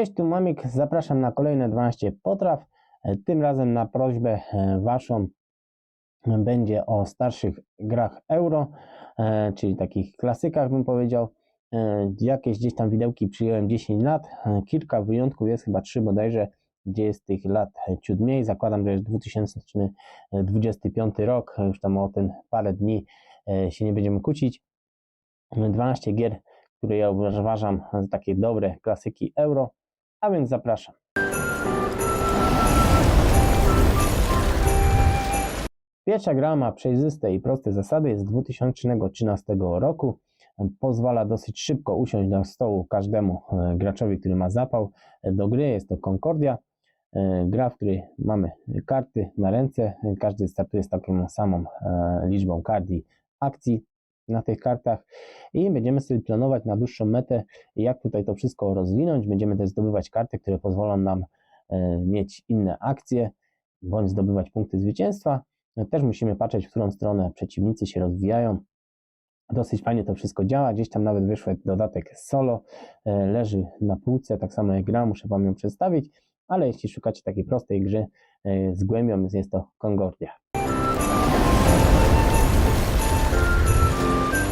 Cześć, tu Mamik, zapraszam na kolejne 12 potraw. E, Tym razem na prośbę e, Waszą będzie o starszych grach euro, e, czyli takich klasykach bym powiedział. Jakieś gdzieś tam widełki przyjąłem 10 lat, kilka wyjątków jest, chyba 3 bodajże, gdzie jest tych lat ciut mniej. Zakładam, że jest 2025 rok, już tam o ten parę dni się nie będziemy kłócić. 12 gier, które ja uważam za takie dobre klasyki euro, a więc zapraszam. Pierwsza gra ma przejrzyste i proste zasady, jest z 2013 roku. Pozwala dosyć szybko usiąść do stołu każdemu e, graczowi, który ma zapał do gry. Jest to Concordia. E, Gra, w której mamy karty na ręce. Każdy startuje z taką samą e, liczbą kart i akcji na tych kartach i będziemy sobie planować na dłuższą metę, jak tutaj to wszystko rozwinąć. Będziemy też zdobywać karty, które pozwolą nam e, mieć inne akcje, bądź zdobywać punkty zwycięstwa. Też musimy patrzeć, w którą stronę przeciwnicy się rozwijają. Dosyć fajnie to wszystko działa. Gdzieś tam nawet wyszedł dodatek solo, e, leży na półce, tak samo jak gra, muszę Wam ją przedstawić, ale jeśli szukacie takiej prostej gry e, z głębią, jest to Concordia.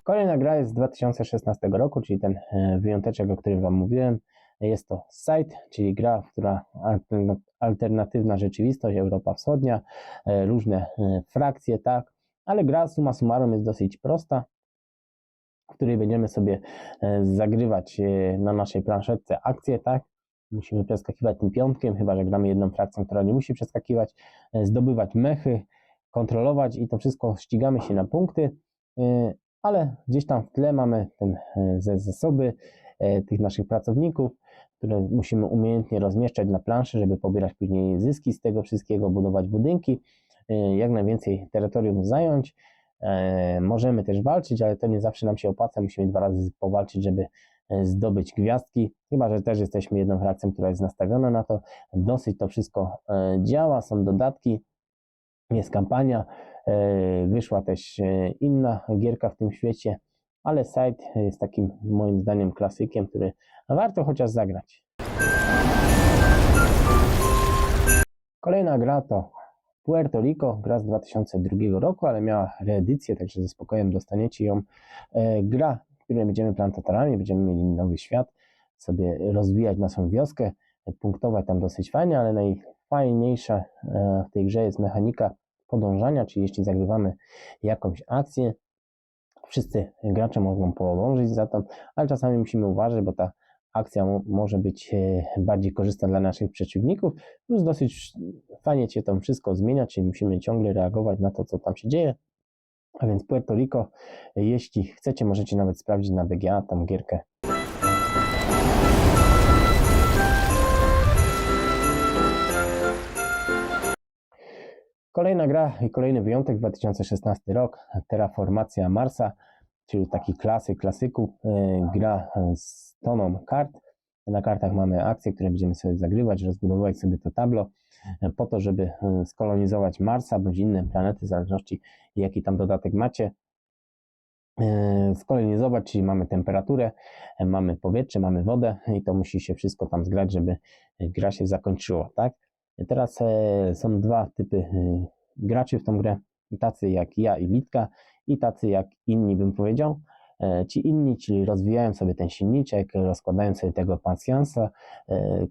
Kolejna gra jest z 2016 roku, czyli ten e, wyjąteczek, o którym Wam mówiłem. Jest to Site, czyli gra, która alterna- alternatywna rzeczywistość, Europa Wschodnia, e, różne e, frakcje, tak, ale gra summa summarum jest dosyć prosta, w której będziemy sobie zagrywać na naszej planszetce akcje, tak. Musimy przeskakiwać tym piątkiem, chyba że gramy jedną frakcją, która nie musi przeskakiwać, zdobywać mechy, kontrolować i to wszystko ścigamy się na punkty. Ale gdzieś tam w tle mamy ten e, zasoby e, tych naszych pracowników, które musimy umiejętnie rozmieszczać na planszy, żeby pobierać później zyski z tego wszystkiego, budować budynki, e, jak najwięcej terytorium zająć. Możemy też walczyć, ale to nie zawsze nam się opłaca. Musimy dwa razy powalczyć, żeby zdobyć gwiazdki. Chyba, że też jesteśmy jedną frakcją, która jest nastawiona na to. Dosyć to wszystko działa, są dodatki, jest kampania. E, Wyszła też e, inna gierka w tym świecie, ale Site jest takim moim zdaniem klasykiem, który warto chociaż zagrać. Kolejna gra to Puerto Rico, gra z 2002 roku, ale miała reedycję, także ze spokojem dostaniecie ją. E, Gra, w której będziemy plantatorami, będziemy mieli nowy świat, sobie rozwijać naszą wioskę, punktować tam dosyć fajnie, ale najfajniejsza w tej grze jest mechanika podążania, czyli jeśli zagrywamy jakąś akcję, wszyscy gracze mogą podążyć za tą, ale czasami musimy uważać, bo ta akcja mo- może być e, bardziej korzystna dla naszych przeciwników, plus dosyć fajnie się tam wszystko zmienia, czyli musimy ciągle reagować na to, co tam się dzieje. A więc Puerto Rico, jeśli chcecie, możecie nawet sprawdzić na BGA tam gierkę. Kolejna gra i kolejny wyjątek 2016 rok, Terraformacja Marsa, czyli taki klasyk klasyków, e, gra z toną kart. Na kartach mamy akcje, które będziemy sobie zagrywać, rozbudowywać sobie to tablo e, po to, żeby e, skolonizować Marsa bądź inne planety, w zależności jaki tam dodatek macie. E, Skolonizować, czyli mamy temperaturę, e, mamy powietrze, mamy wodę i to musi się wszystko tam zgrać, żeby e, gra się zakończyła, tak? Teraz e, są dwa typy e, graczy w tą grę, tacy jak ja i Litka i tacy jak inni bym powiedział. E, Ci inni, czyli rozwijają sobie ten silniczek, rozkładają sobie tego pasjansa,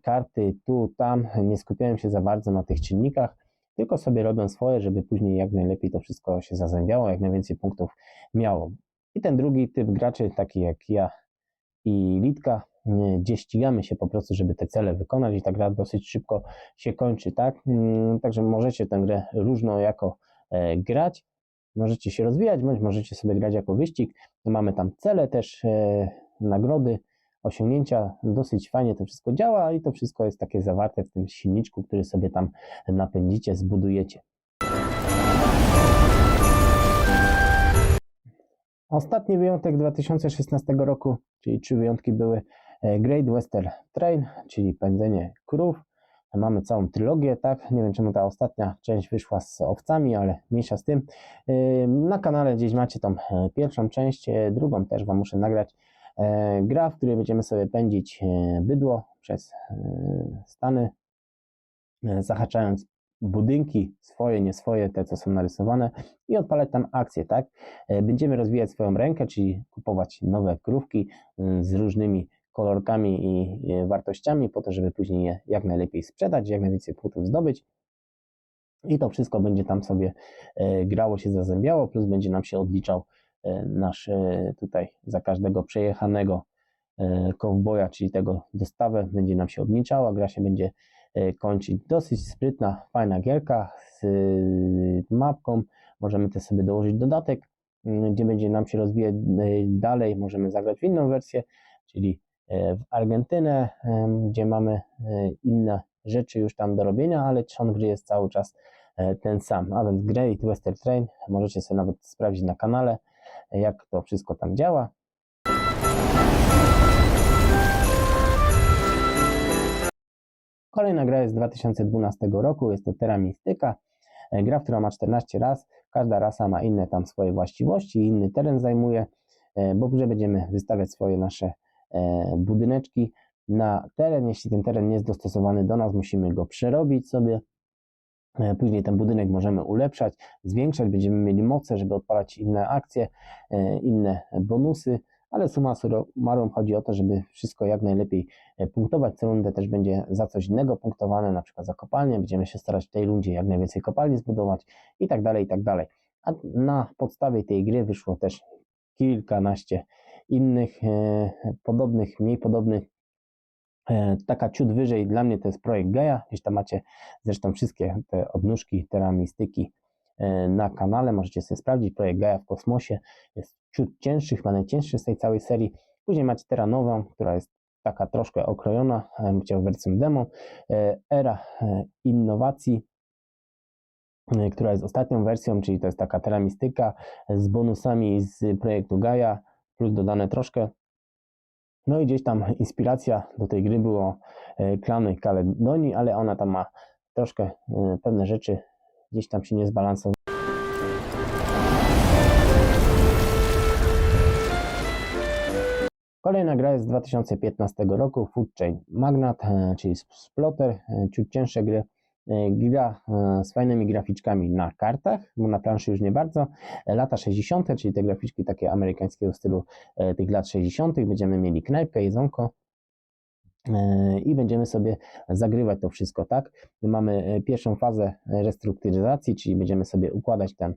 karty tu, tam, nie skupiają się za bardzo na tych czynnikach, tylko sobie robią swoje, żeby później jak najlepiej to wszystko się zazębiało, jak najwięcej punktów miało. I ten drugi typ graczy, taki jak ja i Litka, gdzie ścigamy się po prostu, żeby te cele wykonać i ta gra dosyć szybko się kończy, tak? Mm, Także możecie tę grę różno jako e, grać, możecie się rozwijać, bądź możecie sobie grać jako wyścig. Mamy tam cele też, e, nagrody, osiągnięcia, dosyć fajnie to wszystko działa i to wszystko jest takie zawarte w tym silniczku, który sobie tam napędzicie, zbudujecie. Ostatni wyjątek 2016 roku, czyli trzy wyjątki były Great Western Trail, czyli pędzenie krów. Mamy całą trylogię, tak? Nie wiem czemu ta ostatnia część wyszła z owcami, ale mniejsza z tym. E, Na kanale gdzieś macie tą e, pierwszą część, e, drugą też Wam muszę nagrać. E, Gra, w której będziemy sobie pędzić e, bydło przez e, stany, e, zahaczając budynki swoje, nie swoje, te co są narysowane i odpalać tam akcje, tak? E, Będziemy rozwijać swoją rękę, czyli kupować nowe krówki e, z różnymi kolorkami i e, wartościami po to, żeby później je jak najlepiej sprzedać, jak najwięcej płutów zdobyć. I to wszystko będzie tam sobie e, grało się zazębiało, plus będzie nam się odliczał e, nasz tutaj za każdego przejechanego kowboja, czyli tego dostawę będzie nam się odliczała, gra się będzie kończyć. Dosyć sprytna, fajna gierka z mapką, możemy też sobie dołożyć dodatek, gdzie będzie nam się rozwijać dalej, możemy zagrać w inną wersję, czyli w Argentynę, gdzie mamy e, inne rzeczy już tam do robienia, ale trzon gry jest cały czas e, ten sam. A więc Great Western Train możecie sobie nawet sprawdzić na kanale, e, jak to wszystko tam działa. Kolejna gra jest z 2012 roku, jest to Terra Mystica. E, Gra, która ma 14 ras, każda rasa ma inne tam swoje właściwości, inny teren zajmuje, e, bo w będziemy wystawiać swoje nasze e, budyneczki na teren. Jeśli ten teren nie jest dostosowany do nas, musimy go przerobić sobie. E, Później ten budynek możemy ulepszać, zwiększać, będziemy mieli moce, żeby odpalać inne akcje, e, inne bonusy, ale suma summarum chodzi o to, żeby wszystko jak najlepiej e, punktować. Co rundę też będzie za coś innego punktowane, na przykład za kopalnię, będziemy się starać w tej rundzie jak najwięcej kopalni zbudować i tak dalej, i tak dalej. A na podstawie tej gry wyszło też kilkanaście innych e, podobnych, mniej podobnych E, Taka ciut wyżej dla mnie to jest projekt Gaia. Gdzieś tam macie zresztą wszystkie te odnóżki teramistyki e, na kanale. Możecie sobie sprawdzić. Projekt Gaia w kosmosie jest ciut cięższy, chyba najcięższy z tej całej serii. Później macie Terra nową, która jest taka troszkę okrojona, e, chciał wersją demo. Era innowacji, która jest ostatnią wersją, czyli to jest taka teramistyka z bonusami z projektu Gaia, plus dodane troszkę no i gdzieś tam inspiracja do tej gry było e, klany Kaledonii, ale ona tam ma troszkę e, pewne rzeczy gdzieś tam się nie zbalansowały. Kolejna gra jest z 2015 roku, Food Chain Magnat, e, czyli Splotter, ciut cięższe gry. E, Gra e, z fajnymi graficzkami na kartach, bo na planszy już nie bardzo. E, Lata 60., czyli te graficzki takie amerykańskiego stylu tych lat 60., będziemy mieli knajpkę, jedzonko i będziemy sobie zagrywać to wszystko, tak? Mamy pierwszą fazę restrukturyzacji, czyli będziemy sobie układać tę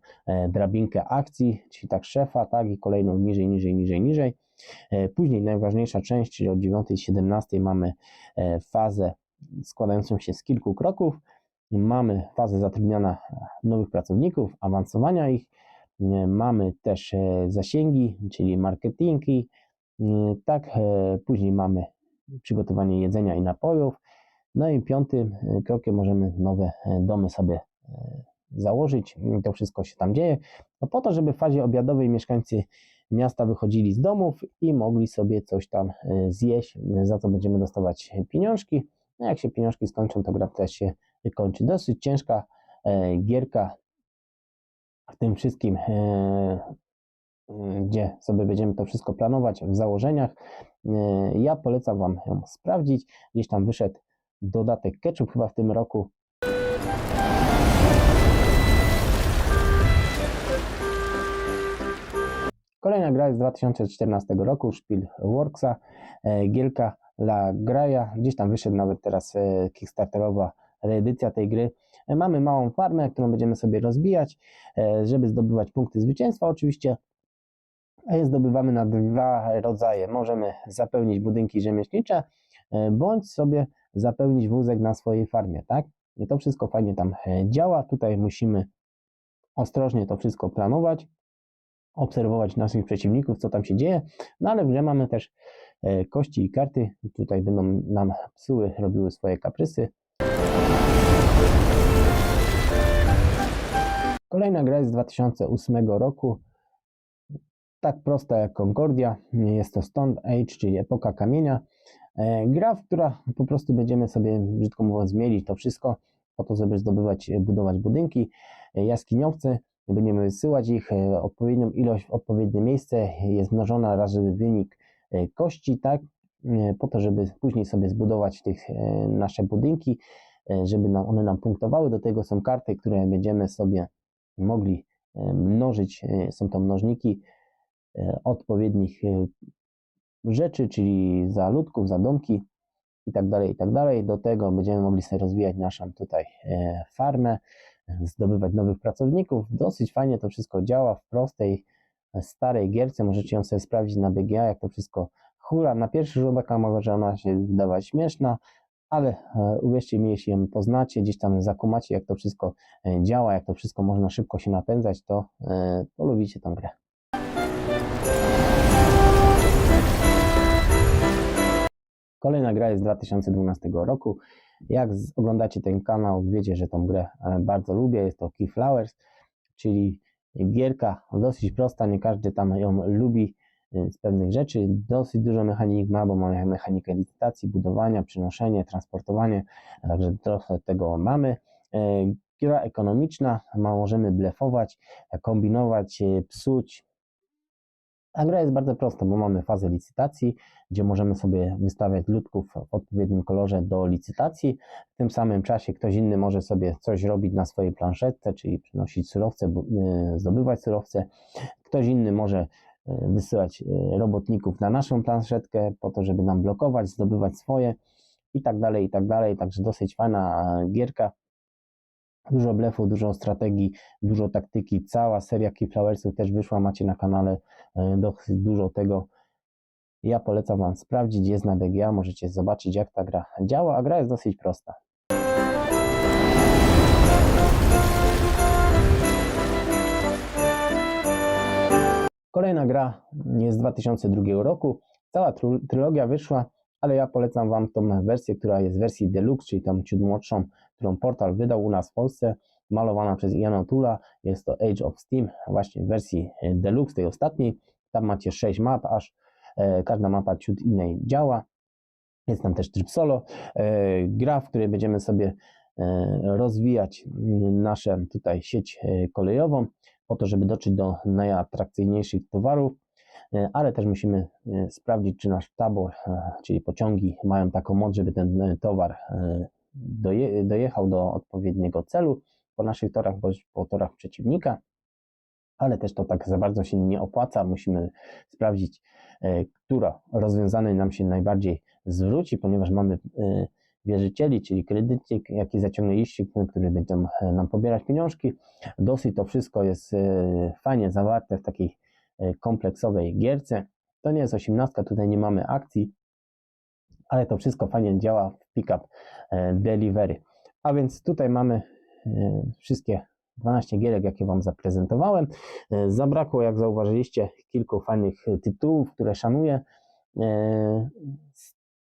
drabinkę akcji, czyli tak szefa, tak? I kolejną niżej, niżej, niżej, niżej. Później najważniejsza część, czyli od 9-17 mamy e, fazę składającą się z kilku kroków. Mamy fazę zatrudniania nowych pracowników, awansowania ich. E, Mamy też e, zasięgi, czyli marketingi. E, Tak, później mamy przygotowanie jedzenia i napojów. No i piątym krokiem możemy nowe domy sobie założyć. To wszystko się tam dzieje. No po to, żeby w fazie obiadowej mieszkańcy miasta wychodzili z domów i mogli sobie coś tam zjeść, za co będziemy dostawać pieniążki. No jak się pieniążki skończą, to gra też się kończy. Dosyć ciężka e, gierka w tym wszystkim, e, e, gdzie sobie będziemy to wszystko planować w założeniach. Ja polecam Wam ją sprawdzić. Gdzieś tam wyszedł dodatek Ketchup chyba w tym roku. Kolejna gra jest z 2014 roku, Spiel Worksa, Gielka La Graja. Gdzieś tam wyszedł nawet teraz kickstarterowa reedycja tej gry. E, Mamy małą farmę, którą będziemy sobie rozbijać, e, żeby zdobywać punkty zwycięstwa oczywiście. Zdobywamy na dwa rodzaje. Możemy zapełnić budynki rzemieślnicze, e, bądź sobie zapełnić wózek na swojej farmie, tak? I to wszystko fajnie tam działa. Tutaj musimy ostrożnie to wszystko planować, obserwować naszych przeciwników, co tam się dzieje. No ale w grze mamy też kości i karty. Tutaj będą nam psuły, robiły swoje kaprysy. Kolejna gra jest z 2008 roku. Tak prosta jak Concordia. Jest to Stone Age, czyli epoka kamienia. E, Gra, w która po prostu będziemy sobie, brzydko mówiąc, zmielić to wszystko po to, żeby zdobywać, budować budynki, e, jaskiniowce. Będziemy wysyłać ich, e, odpowiednią ilość w odpowiednie miejsce jest mnożona razy wynik kości, tak, po to, żeby później sobie zbudować tych nasze budynki, żeby nam, one nam punktowały. Do tego są karty, które będziemy sobie mogli e, mnożyć. e, Są to mnożniki e, odpowiednich e, rzeczy, czyli za ludków, za domki i tak dalej, i tak dalej. Do tego będziemy mogli sobie rozwijać naszą tutaj e, farmę, e, zdobywać nowych pracowników. Dosyć fajnie to wszystko działa w prostej, e, starej gierce. Możecie ją sobie sprawdzić na BGA, jak to wszystko hula. Na pierwszy rzut oka może ona się wydawać śmieszna, ale e, uwierzcie mi, jeśli ją poznacie, gdzieś tam zakumacie, jak to wszystko e, działa, jak to wszystko można szybko się napędzać, to e, polubicie tę grę. Kolejna gra jest z 2012 roku. Jak oglądacie ten kanał, wiecie, że tą grę e, bardzo lubię. Jest to Keyflowers, czyli gierka dosyć prosta, nie każdy tam ją lubi e, z pewnych rzeczy. Dosyć dużo mechanik ma, bo ma mechanikę licytacji, budowania, przynoszenie, transportowanie, także trochę tego mamy. E, Gra ekonomiczna, możemy blefować, kombinować, e, psuć, a gra jest bardzo prosta, bo mamy fazę licytacji, gdzie możemy sobie wystawiać ludków w odpowiednim kolorze do licytacji. W tym samym czasie ktoś inny może sobie coś robić na swojej planszetce, czyli przynosić surowce, y, zdobywać surowce. Ktoś inny może y, wysyłać y, robotników na naszą planszetkę po to, żeby nam blokować, zdobywać swoje i tak dalej, i tak dalej. Także dosyć fajna e, gierka. Dużo blefu, dużo strategii, dużo taktyki. Cała seria Keyflowersów też wyszła, macie na kanale e, dosyć dużo tego. Ja polecam Wam sprawdzić, jest na BGA, możecie zobaczyć jak ta gra działa, a gra jest dosyć prosta. Kolejna gra jest z 2002 roku. Cała trylogia wyszła, ale ja polecam Wam tą wersję, która jest w wersji deluxe, czyli tą ciut młodszą, którą portal wydał u nas w Polsce, malowana przez Iana Tula. Jest to Age of Steam, właśnie w wersji e, deluxe, tej ostatniej. Tam macie 6 map, aż e, każda mapa ciut innej działa. Jest tam też tryb solo. E, gra, w której będziemy sobie rozwijać naszą tutaj sieć kolejową, po to, żeby dotrzeć do najatrakcyjniejszych towarów, e, ale też musimy e, sprawdzić, czy nasz tabor, e, czyli pociągi, mają taką moc, żeby ten towar doje, dojechał do odpowiedniego celu po naszych torach bądź po torach przeciwnika. Ale też to tak za bardzo się nie opłaca. Musimy sprawdzić, która rozwiązanie nam się najbardziej zwróci, ponieważ mamy wierzycieli, czyli kredycik, jaki zaciągnęliście, który będą e, nam pobierać pieniążki. Dosyć to wszystko jest e, fajnie zawarte w takiej e, kompleksowej gierce. To nie jest osiemnastka, tutaj nie mamy akcji, ale to wszystko fajnie działa w Pickup e, Delivery. A więc tutaj mamy wszystkie 12 gierek, jakie Wam zaprezentowałem. Zabrakło, jak zauważyliście, kilku fajnych tytułów, które szanuję.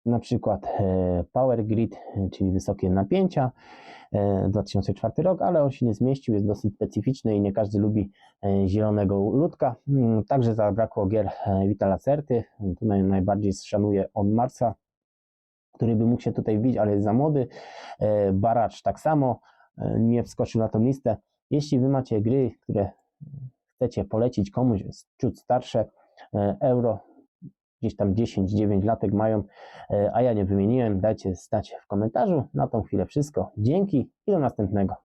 E, Na przykład e, Power Grid, e, czyli wysokie napięcia, e, 2004 rok, ale on się nie zmieścił, jest dosyć specyficzny i nie każdy lubi e, zielonego ludka. Mm, Także zabrakło gier e, Vitala Certy. Tutaj najbardziej szanuję On Marsa, który by mógł się tutaj wbić, ale jest za młody. E, Baracz tak samo e, nie wskoczył na tą listę. Jeśli wy macie gry, które chcecie polecić komuś ciut starsze, e, euro, gdzieś tam 10-9 latek mają, e, a ja nie wymieniłem, dajcie znać w komentarzu. Na tą chwilę wszystko. Dzięki i do następnego.